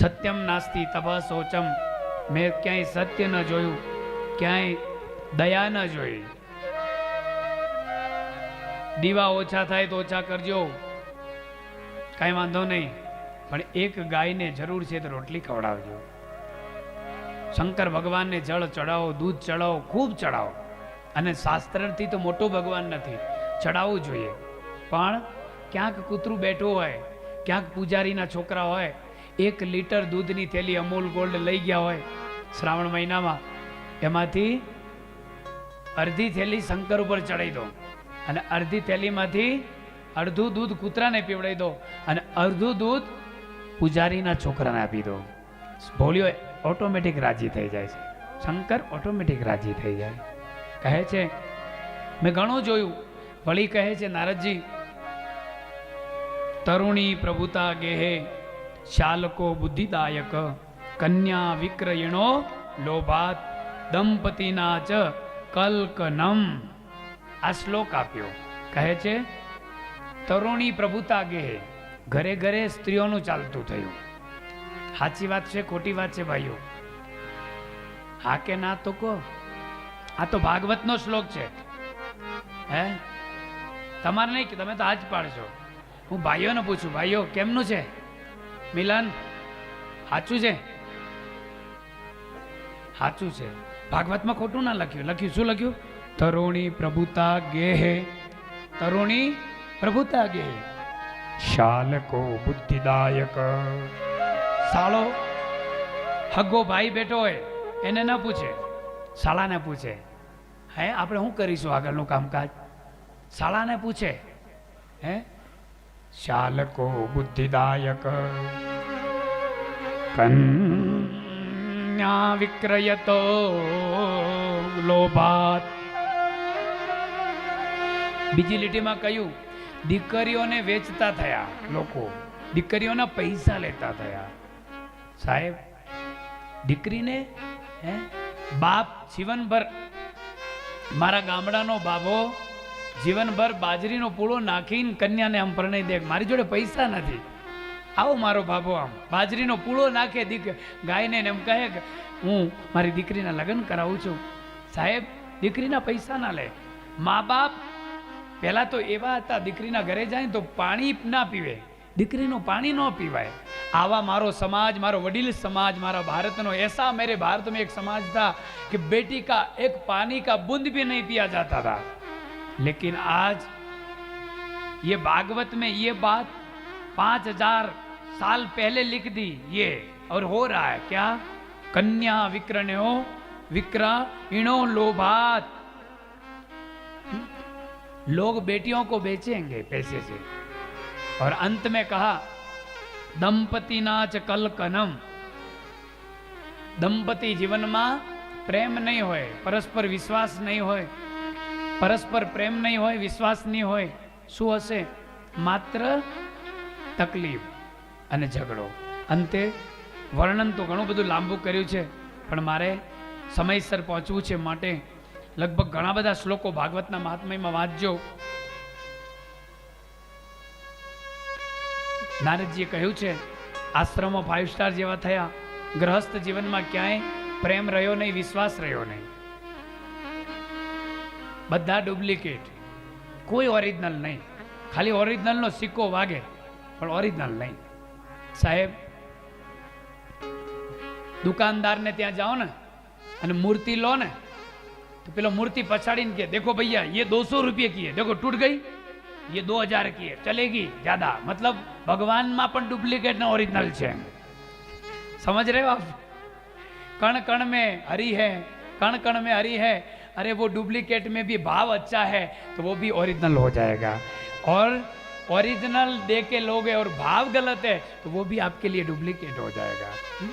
સત્યમ નાસ્તી તપ શોચમ મેં ક્યાંય સત્ય ન જોયું, ક્યાંય દયા ન જોઈ. દીવા ઓછા થાય તો ઓછા કરજો. કાંઈ વાંધો નહીં, પણ એક ગાયને જરૂર છે તો રોટલી ખવડાવજો. શંકર ભગવાનને જળ ચડાવો દૂધ ચડાવો ખૂબ ચડાવો અને શાસ્ત્રથી તો મોટો ભગવાન નથી ચડાવવું જોઈએ. પણ ક્યાંક કૂતરું બેઠું હોય, ક્યાંક પૂજારીના છોકરા હોય એક લીટર દૂધની થેલી અમૂલ ગોલ્ડ લઈ ગયા હોય શ્રાવણ મહિનામાં, એમાંથી અડધી થેલી શંકર ઉપર ચડાવી દો અને અડધી થેલીમાંથી અડધું દૂધ કૂતરાને પીવડાવી દો અને અડધું દૂધ પૂજારીના છોકરાને આપી દો. ભોલ્યો ઓટોમેટિક રાજી થઈ જાય છે. શંકર ઓટોમેટિક રાજી થઈ જાય. કહે છે, મેં ઘણું જોયું. વળી કહે છે, નારદજી, તરુણી પ્રભુતા ગેહે શાલકો બુદ્ધિદાયક, કન્યા વિક્રયણો લોભાત, દંપતીના ચ કલ્કનમ. આ શ્લોક આપ્યો. કહે છે, તરુણી પ્રભુતા ગેહે, ઘરે ઘરે સ્ત્રીઓનું ચાલતું થયું. સાચી વાત છે, ખોટી વાત છે ભાઈઓ. હા કે ના તો કહો. આ તો ભાગવતનો શ્લોક છે. હે? તમારે નહીં કે તમે તો આજ પાડશો. હું ભાઈઓને પૂછું, ભાઈઓ, કેમનું છે? મિલન સાચું છે? સાચું છે. ભાગવતમાં ખોટું ના લખ્યું. લખ્યું શું લખ્યું? તરુણી પ્રભુતા ગેહે. તરુણી પ્રભુતા ગેહે. શાલકો બુદ્ધિદાયક. સાળો હગો ભાઈ બેઠો હોય એને ન પૂછે. શાળાને પૂછે. હે આપણે શું કરીશું આગળનું કામકાજ? શાળાને પૂછે. હે? શાલકો બુદ્ધિદાયક કન્યા વિક્રયતો લોભાત બીજી લીટીમાં કહ્યું દીકરીઓને વેચતા થયા. લોકો. દીકરીઓના પૈસા લેતા થયા. સાહેબ દીકરીને હે? બાપ જીવનભર મારા ગામડાનો બાબો જીવનભર બાજરીનો પૂળો નાખીને કન્યાને આમ પરણાવી દે મારી જોડે પૈસા નથી. આવો મારો બાબો આમ. બાજરીનો પૂળો નાખે દીક ગાયને એમ કહે કે હું મારી દીકરીના લગ્ન કરાવું છું. સાહેબ, દીકરીના પૈસા ના લે. મા બાપ પહેલાં તો એવા હતા, દીકરીના ઘરે જાય તો પાણી ના પીવે. દીકરીનું પાણી ન પીવાય. આવા મારો સમાજ, મારો વડીલ સમાજ, મારા ભારતનો એસા મેરે ભારતમાં એક સમાજ હતા કે બેટી કા એક પાણી કા બુંદ બી નહીં પિયા જાતા થા. लेकिन आज ये भागवत में ये बात पाँच हज़ार साल पहले लिख दी ये, और हो रहा है क्या? कन्या विक्रण्यो विक्रा इणो लोभात। लोग बेटियों को बेचेंगे पैसे से। और अंत में कहा, दंपति नाच कल कनम। दंपति जीवन में प्रेम नहीं होए, परस्पर विश्वास नहीं होए। પરસ્પર પ્રેમ નહીં હોય, વિશ્વાસ નહીં હોય, શું હશે? માત્ર તકલીફ અને ઝઘડો. અંતે વર્ણન તો ઘણું બધું લાંબુ કર્યું છે, પણ મારે સમયસર પહોંચવું છે માટે લગભગ ઘણા બધા શ્લોકો ભાગવતના મહાત્મયમાં વાંચજો. નારદજીએ કહ્યું છે, આશ્રમો ફાઇવ સ્ટાર જેવા થયા. ગ્રહસ્થ જીવનમાં ક્યાંય પ્રેમ રહ્યો નહીં, વિશ્વાસ રહ્યો નહીં. બધા ડુપ્લિકેટ કોઈ ઓરિજિનલ નહીં ખાલી ઓરિજિનલનો સિક્કો વાગે પણ ઓરિજિનલ નહીં સાહેબ દુકાનદારને ત્યાં જાઓ ને અને મૂર્તિ લો ને તો પેલો મૂર્તિ પછાડીને કે દેખો भैया ये दो सौ रुपये की है देखो टूट गई ये दो हजार की है चलेगी ज्यादा मतलब ભગવાનમાં પણ ડુપ્લિકેટ ને ઓરિજિનલ છે समझ रहे हो आप कण कण में हरी है कण कण में हरी है अरे वो डुप्लीकेट में भी भाव अच्छा है तो वो भी ओरिजिनल हो जाएगा और ओरिजिनल दे के लोगे और भाव गलत है तो वो भी आपके लिए डुप्लीकेट हो जाएगा हम्म?